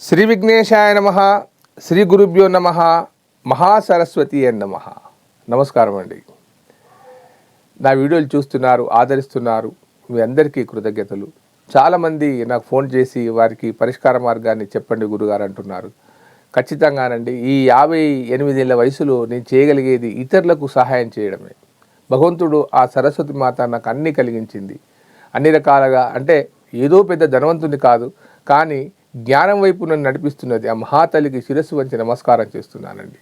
శ్రీ విఘ్నేశాయ నమ శ్రీ గురుభ్యో నమ మహాసరస్వతి అని నమ. నమస్కారం అండి. నా వీడియోలు చూస్తున్నారు ఆదరిస్తున్నారు మీ అందరికీ కృతజ్ఞతలు. చాలామంది నాకు ఫోన్ చేసి వారికి పరిష్కార మార్గాన్ని చెప్పండి గురుగారు అంటున్నారు. ఖచ్చితంగానండి ఈ యాభై ఎనిమిదేళ్ళ వయసులో నేను చేయగలిగేది ఇతరులకు సహాయం చేయడమే. భగవంతుడు ఆ సరస్వతి మాత నాకు అన్ని కలిగించింది. అన్ని రకాలుగా అంటే ఏదో పెద్ద ధనవంతుని కాదు కానీ జ్ఞానం వైపు నన్ను నడిపిస్తున్నది ఆ మహాతల్లికి శిరస్సు వంచి నమస్కారం చేస్తున్నానండి.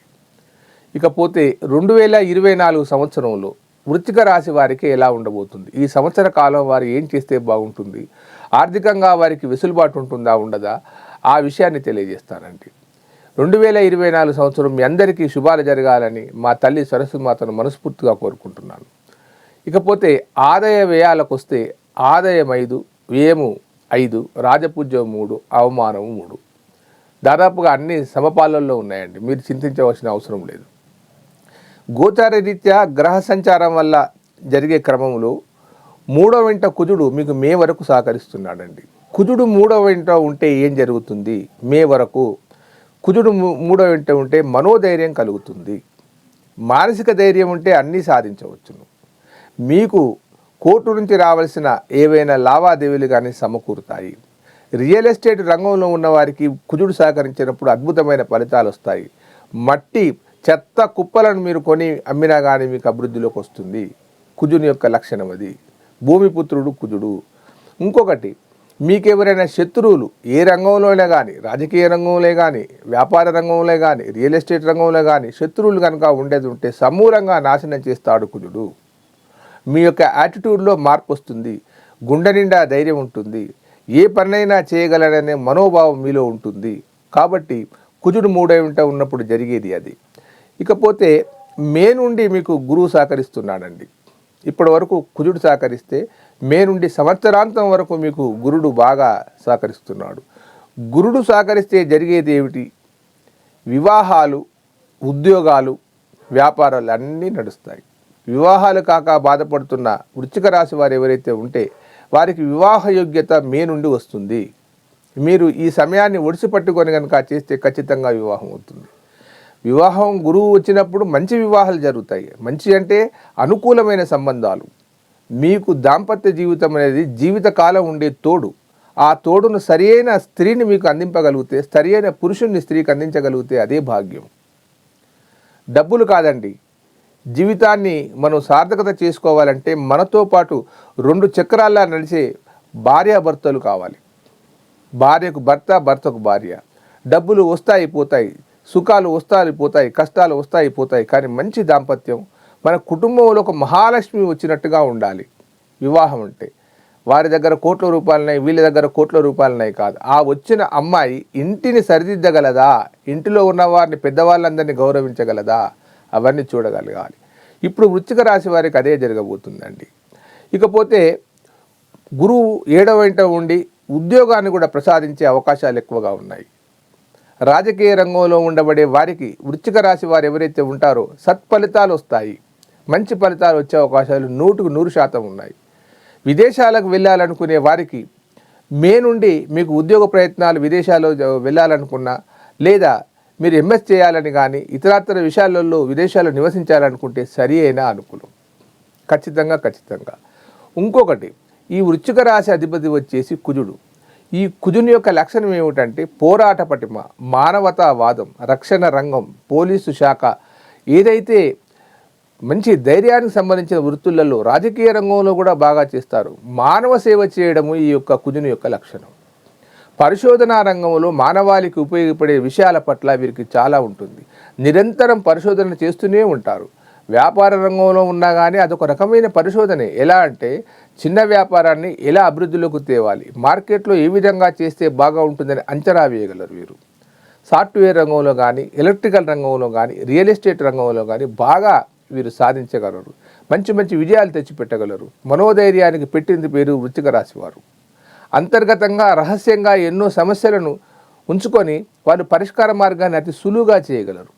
ఇకపోతే రెండు వేల ఇరవై నాలుగు సంవత్సరంలో వృత్తిక రాశి వారికి ఎలా ఉండబోతుంది? ఈ సంవత్సర కాలం వారు ఏం చేస్తే బాగుంటుంది? ఆర్థికంగా వారికి వెసులుబాటు ఉంటుందా ఉండదా? ఆ విషయాన్ని తెలియజేస్తానండి. రెండు వేల ఇరవై నాలుగు సంవత్సరం మీ అందరికీ శుభాలు జరగాలని మా తల్లి సరస్వతి మాతను మనస్ఫూర్తిగా కోరుకుంటున్నాను. ఇకపోతే ఆదాయ వ్యయాలకు వస్తే ఆదాయం ఐదు వ్యయము ఐదు రాజపూజ్యం మూడు అవమానం మూడు. దాదాపుగా అన్ని సమపాలల్లో ఉన్నాయండి. మీరు చింతించవలసిన అవసరం లేదు. గోచార రీత్యా గ్రహ సంచారం వల్ల జరిగే క్రమంలో మూడో వెంట కుజుడు మీకు మే వరకు సహకరిస్తున్నాడండి. కుజుడు మూడో వెంట ఉంటే ఏం జరుగుతుంది? మే వరకు. కుజుడు మూడో వెంట ఉంటే మనోధైర్యం కలుగుతుంది. మానసిక ధైర్యం ఉంటే అన్నీ సాధించవచ్చును. మీకు కోర్టు నుంచి రావాల్సిన ఏవైనా లావాదేవీలు కానీ సమకూరుతాయి. రియల్ ఎస్టేట్ రంగంలో ఉన్నవారికి కుజుడు సహకరించినప్పుడు అద్భుతమైన ఫలితాలు వస్తాయి. మట్టి చెత్త కుప్పలను మీరు కొని అమ్మినా కానీ మీకు అభివృద్ధిలోకి వస్తుంది. కుజుని యొక్క లక్షణం అది. భూమిపుత్రుడు కుజుడు. ఇంకొకటి మీకెవరైనా శత్రువులు ఏ రంగంలోనే కానీ రాజకీయ రంగంలో కానీ వ్యాపార రంగంలో కానీ రియల్ ఎస్టేట్ రంగంలో కానీ శత్రువులు కనుక ఉండేది ఉంటే సమూలంగా నాశనం చేస్తాడు కుజుడు. మీ యొక్క యాటిట్యూడ్లో మార్పు వస్తుంది. గుండె నిండా ధైర్యం ఉంటుంది. ఏ పనైనా చేయగలననే మనోభావం మీలో ఉంటుంది. కాబట్టి కుజుడు మూడేమిట ఉన్నప్పుడు జరిగేది అది. ఇకపోతే మే నుండి మీకు గురువు సహకరిస్తున్నాడండి. ఇప్పటి వరకు కుజుడు సహకరిస్తే మే నుండి సంవత్సరాంతం వరకు మీకు గురుడు బాగా సహకరిస్తున్నాడు. గురుడు సహకరిస్తే జరిగేది ఏమిటి? వివాహాలు ఉద్యోగాలు వ్యాపారాలు అన్నీ నడుస్తాయి. వివాహాలు కాక బాధపడుతున్న వృచ్చిక రాశి వారు ఎవరైతే ఉంటే వారికి వివాహ యోగ్యత మే నుండి వస్తుంది. మీరు ఈ సమయాన్ని ఒడిసి పట్టుకొని కనుక చేస్తే ఖచ్చితంగా వివాహం అవుతుంది. వివాహం గురువు వచ్చినప్పుడు మంచి వివాహాలు జరుగుతాయి. మంచి అంటే అనుకూలమైన సంబంధాలు. మీకు దాంపత్య జీవితం అనేది జీవితకాలం ఉండే తోడు. ఆ తోడును సరియైన స్త్రీని మీకు అందింపగలిగితే సరియైన పురుషుణ్ణి స్త్రీకి అందించగలిగితే అదే భాగ్యం. డబ్బులు కాదండి. జీవితాన్ని మనం సార్థకత చేసుకోవాలంటే మనతో పాటు రెండు చక్రాల్లా నడిచే భార్యాభర్తలు కావాలి. భార్యకు భర్త భర్తకు భార్య. డబ్బులు వస్తాయి పోతాయి. సుఖాలు వస్తాయి పోతాయి. కష్టాలు వస్తాయి పోతాయి. కానీ మంచి దాంపత్యం మన కుటుంబంలో ఒక మహాలక్ష్మి వచ్చినట్టుగా ఉండాలి. వివాహం అంటే. వారి దగ్గర కోట్ల రూపాయలున్నాయి వీళ్ళ దగ్గర కోట్ల రూపాయలున్నాయి కాదు. ఆ వచ్చిన అమ్మాయి ఇంటిని సరిదిద్దగలదా? ఇంటిలో ఉన్న వారిని పెద్దవాళ్ళందరినీ గౌరవించగలదా? అవన్నీ చూడగలగాలి. ఇప్పుడు వృశ్చిక రాశి వారికి అదే జరగబోతుందండి. ఇకపోతే గురువు ఏడవ వెంట ఉండి ఉద్యోగాన్ని కూడా ప్రసాదించే అవకాశాలు ఎక్కువగా ఉన్నాయి. రాజకీయ రంగంలో ఉండబడే వారికి వృశ్చిక రాశి వారు ఎవరైతే ఉంటారో సత్ఫలితాలు వస్తాయి. మంచి ఫలితాలు వచ్చే అవకాశాలు నూటుకు నూరు శాతం ఉన్నాయి. విదేశాలకు వెళ్ళాలనుకునే వారికి మే నుండి మీకు ఉద్యోగ ప్రయత్నాలు విదేశాల్లో వెళ్ళాలనుకున్నా లేదా మీరు ఎంఎస్ చేయాలని కానీ ఇతరాతర విషయాలలో విదేశాల్లో నివసించాలనుకుంటే సరి అయిన అనుకూలం. ఖచ్చితంగా ఖచ్చితంగా. ఇంకొకటి ఈ వృచ్చిక రాశి అధిపతి వచ్చేసి కుజుడు. ఈ కుజుని యొక్క లక్షణం ఏమిటంటే పోరాట పటిమ మానవతావాదం రక్షణ రంగం పోలీసు శాఖ. ఏదైతే మంచి ధైర్యానికి సంబంధించిన వృత్తులలో రాజకీయ రంగంలో కూడా బాగా చేస్తారు. మానవ సేవ చేయడము ఈ యొక్క కుజుని యొక్క లక్షణం. పరిశోధనా రంగంలో మానవాళికి ఉపయోగపడే విషయాల పట్ల వీరికి చాలా ఉంటుంది. నిరంతరం పరిశోధన చేస్తూనే ఉంటారు. వ్యాపార రంగంలో ఉన్నా కానీ అదొక రకమైన పరిశోధనే. ఎలా అంటే చిన్న వ్యాపారాన్ని ఎలా అభివృద్ధిలోకి తేవాలి? మార్కెట్లో ఏ విధంగా చేస్తే బాగా ఉంటుందని అంచనా వేయగలరు వీరు? సాఫ్ట్వేర్ రంగంలో కానీ ఎలక్ట్రికల్ రంగంలో కానీ రియల్ ఎస్టేట్ రంగంలో కానీ బాగా వీరు సాధించగలరు. మంచి మంచి విజయాలు తెచ్చిపెట్టగలరు. మనోధైర్యానికి పెట్టింది పేరు వృత్తిక రాశివారు. అంతర్గతంగా రహస్యంగా ఎన్నో సమస్యలను ఉంచుకొని వారు పరిష్కార మార్గాన్ని అతి సులువుగా చేయగలరు.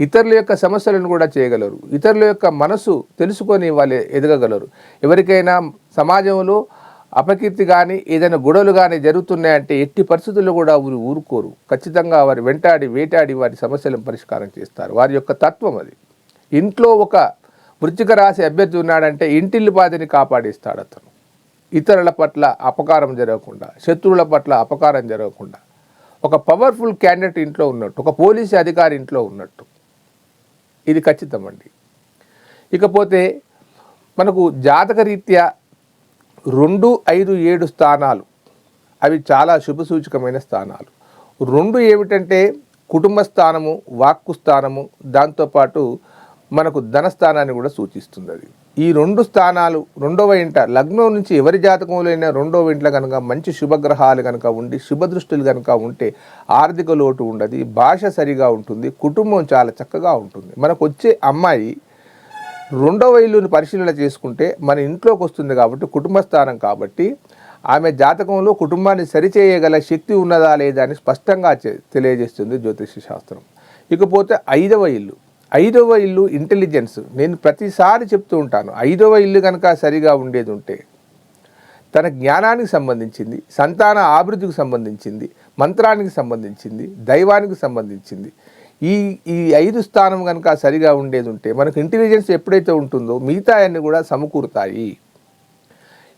ఇతరుల యొక్క సమస్యలను కూడా చేయగలరు. ఇతరుల యొక్క మనసు తెలుసుకొని వాళ్ళు ఎదగగలరు. ఎవరికైనా సమాజంలో అపకీర్తి కానీ ఏదైనా గొడవలు కానీ జరుగుతున్నాయంటే ఎట్టి పరిస్థితుల్లో కూడా ఊరు ఊరుకోరు. ఖచ్చితంగా వారి వెంటాడి వేటాడి వారి సమస్యలను పరిష్కారం చేస్తారు. వారి యొక్క తత్వం అది. ఇంట్లో ఒక వృత్తిక రాశి అభ్యర్థి ఉన్నాడంటే ఇంటిల్లి పాదిని కాపాడిస్తాడు అతను ఇతరుల పట్ల అపకారం జరగకుండా శత్రువుల పట్ల అపకారం జరగకుండా ఒక పవర్ఫుల్ క్యాండిడేట్ ఇంట్లో ఉన్నట్టు ఒక పోలీసు అధికారి ఇంట్లో ఉన్నట్టు. ఇది ఖచ్చితమండి ఇకపోతే మనకు జాతక రీత్యా రెండు ఐదు ఏడు స్థానాలు అవి చాలా శుభసూచకమైన స్థానాలు. రెండు ఏమిటంటే కుటుంబ స్థానము వాక్కు స్థానము దాంతోపాటు మనకు ధనస్థానాన్ని కూడా సూచిస్తుంది అది. ఈ రెండు స్థానాలు రెండవ ఇంట లగ్నం నుంచి ఎవరి జాతకంలో అయినా రెండవ ఇంట్లో కనుక మంచి శుభగ్రహాలు కనుక ఉండి శుభదృష్టిలు కనుక ఉంటే ఆర్థిక లోటు ఉండదు భాష సరిగా ఉంటుంది కుటుంబం చాలా చక్కగా ఉంటుంది. మనకు వచ్చే అమ్మాయి రెండవ ఇల్లుని పరిశీలన చేసుకుంటే మన ఇంట్లోకి వస్తుంది కాబట్టి కుటుంబ స్థానం కాబట్టి ఆమె జాతకంలో కుటుంబాన్ని సరిచేయగల శక్తి ఉన్నదా లేదా అని స్పష్టంగా తెలియజేస్తుంది జ్యోతిష శాస్త్రం. ఇకపోతే ఐదవ ఇల్లు. ఐదవ ఇల్లు ఇంటెలిజెన్స్. నేను ప్రతిసారి చెప్తూ ఉంటాను ఐదవ ఇల్లు కనుక సరిగా ఉండేది ఉంటే తన జ్ఞానానికి సంబంధించింది సంతాన అభివృద్ధికి సంబంధించింది మంత్రానికి సంబంధించింది దైవానికి సంబంధించింది. ఈ ఈ ఐదు స్థానం కనుక సరిగా ఉండేది ఉంటే మనకు ఇంటెలిజెన్స్ ఎప్పుడైతే ఉంటుందో మిగతా అన్ని కూడా సమకూరుతాయి.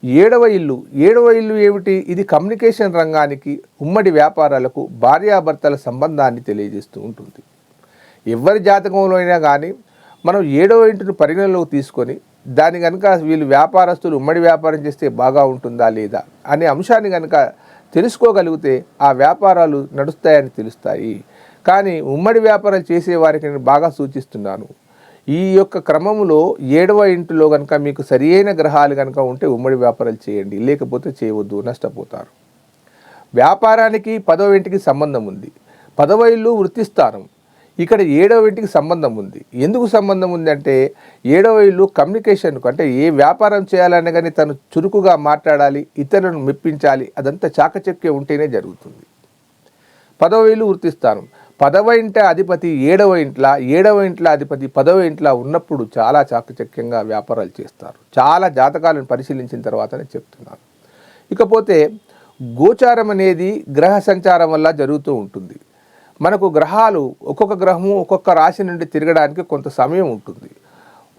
ఏడవ ఇల్లు. ఏడవ ఇల్లు ఏమిటి? ఇది కమ్యూనికేషన్ రంగానికి ఉమ్మడి వ్యాపారాలకు భార్యాభర్తల సంబంధాన్ని తెలియజేస్తూ ఉంటుంది. ఎవరి జాతకంలో అయినా కానీ మనం ఏడవ ఇంటిని పరిగణలోకి తీసుకొని దాని కనుక వీళ్ళు వ్యాపారస్తులు ఉమ్మడి వ్యాపారం చేస్తే బాగా ఉంటుందా లేదా అనే అంశాన్ని కనుక తెలుసుకోగలిగితే ఆ వ్యాపారాలు నడుస్తాయని తెలుస్తాయి. కానీ ఉమ్మడి వ్యాపారాలు చేసే వారికి నేను బాగా సూచిస్తున్నాను. ఈ యొక్క క్రమంలో ఏడవ ఇంటిలో కనుక మీకు సరియైన గ్రహాలు కనుక ఉంటే ఉమ్మడి వ్యాపారాలు చేయండి. లేకపోతే చేయవద్దు నష్టపోతారు. వ్యాపారానికి పదవ ఇంటికి సంబంధం ఉంది. పదవ ఇల్లు వృత్తిస్థానం ఇక్కడ ఏడవ ఇంటికి సంబంధం ఉంది. ఎందుకు సంబంధం ఉంది అంటే ఏడవ ఇల్లు కమ్యూనికేషన్కు అంటే ఏ వ్యాపారం చేయాలన్నా కానీ తను చురుకుగా మాట్లాడాలి ఇతరులను మెప్పించాలి అదంతా చాకచక్య ఉంటేనే జరుగుతుంది. పదవ ఇల్లు వృత్తిస్థానం. పదవ ఇంట అధిపతి ఏడవ ఇంట్ల ఏడవ ఇంట్ల అధిపతి పదవ ఇంట్ల ఉన్నప్పుడు చాలా చాకచక్యంగా వ్యాపారాలు చేస్తారు. చాలా జాతకాలను పరిశీలించిన తర్వాతనే చెప్తున్నాను. ఇకపోతే గోచారం అనేది గ్రహ సంచారం వల్ల జరుగుతూ ఉంటుంది. మనకు గ్రహాలు ఒక్కొక్క గ్రహము ఒక్కొక్క రాశి నుండి తిరగడానికి కొంత సమయం ఉంటుంది.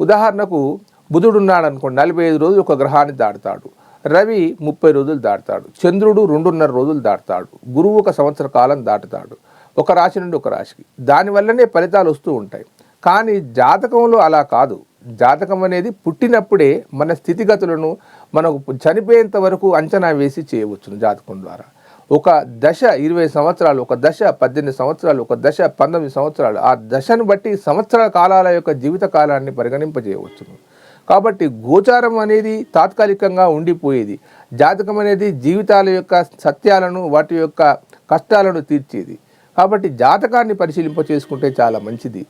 ఉదాహరణకు బుధుడు ఉన్నాడు అనుకోండి నలభై ఐదు రోజులు ఒక గ్రహాన్ని దాటుతాడు. రవి ముప్పై రోజులు దాటుతాడు. చంద్రుడు రెండున్నర రోజులు దాటుతాడు. గురువు ఒక సంవత్సర కాలం దాటుతాడు. ఒక రాశి నుండి ఒక రాశికి. దానివల్లనే ఫలితాలు వస్తూ ఉంటాయి. కానీ జాతకంలో అలా కాదు. జాతకం అనేది పుట్టినప్పుడే మన స్థితిగతులను మనకు చనిపోయేంత వరకు అంచనా వేసి చేయవచ్చును జాతకం ద్వారా. ఒక దశ ఇరవై సంవత్సరాలు ఒక దశ పద్దెనిమిది సంవత్సరాలు ఒక దశ పంతొమ్మిది సంవత్సరాలు ఆ దశను బట్టి సంవత్సరాల కాలాల యొక్క జీవిత కాలాన్ని పరిగణింపజేయవచ్చును కాబట్టి గోచారం అనేది తాత్కాలికంగా ఉండిపోయేది. జాతకం అనేది జీవితాల యొక్క సత్యాలను వాటి యొక్క కష్టాలను తీర్చేది. కాబట్టి జాతకాన్ని పరిశీలింప చేసుకుంటే చాలా మంచిది.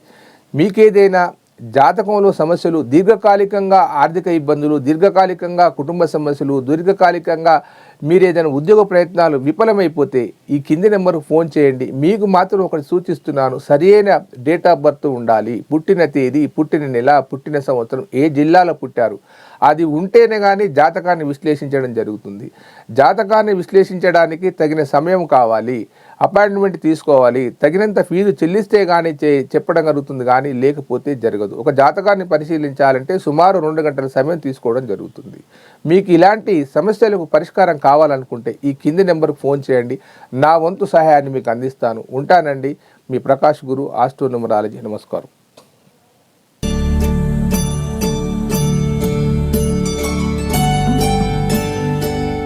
మీకేదైనా జాతకంలో సమస్యలు దీర్ఘకాలికంగా ఆర్థిక ఇబ్బందులు దీర్ఘకాలికంగా కుటుంబ సమస్యలు దీర్ఘకాలికంగా మీరు ఏదైనా ఉద్యోగ ప్రయత్నాలు విఫలమైపోతే ఈ కింది నెంబర్కు ఫోన్ చేయండి. మీకు మాత్రం ఒకటి సూచిస్తున్నాను. సరైన డేట్ ఆఫ్ బర్త్ ఉండాలి. పుట్టిన తేదీ పుట్టిన నెల పుట్టిన సంవత్సరం ఏ జిల్లాలో పుట్టారు అది ఉంటేనే కానీ జాతకాన్ని విశ్లేషించడం జరుగుతుంది. జాతకాన్ని విశ్లేషించడానికి తగిన సమయం కావాలి. అపాయింట్మెంట్ తీసుకోవాలి. తగినంత ఫీజు చెల్లిస్తే కానీ చెప్పడం జరుగుతుంది కానీ లేకపోతే జరగదు. ఒక జాతకాన్ని పరిశీలించాలంటే సుమారు రెండు గంటల సమయం తీసుకోవడం జరుగుతుంది. మీకు ఇలాంటి సమస్యలకు పరిష్కారం కావాలనుకుంటే ఈ కింది నెంబర్కి ఫోన్ చేయండి. నా వంతు సహాయాన్ని మీకు అందిస్తాను. ఉంటానండి. మీ ప్రకాష్ గురు ఆస్ట్రో న్యూమరాలజీ. నమస్కారం.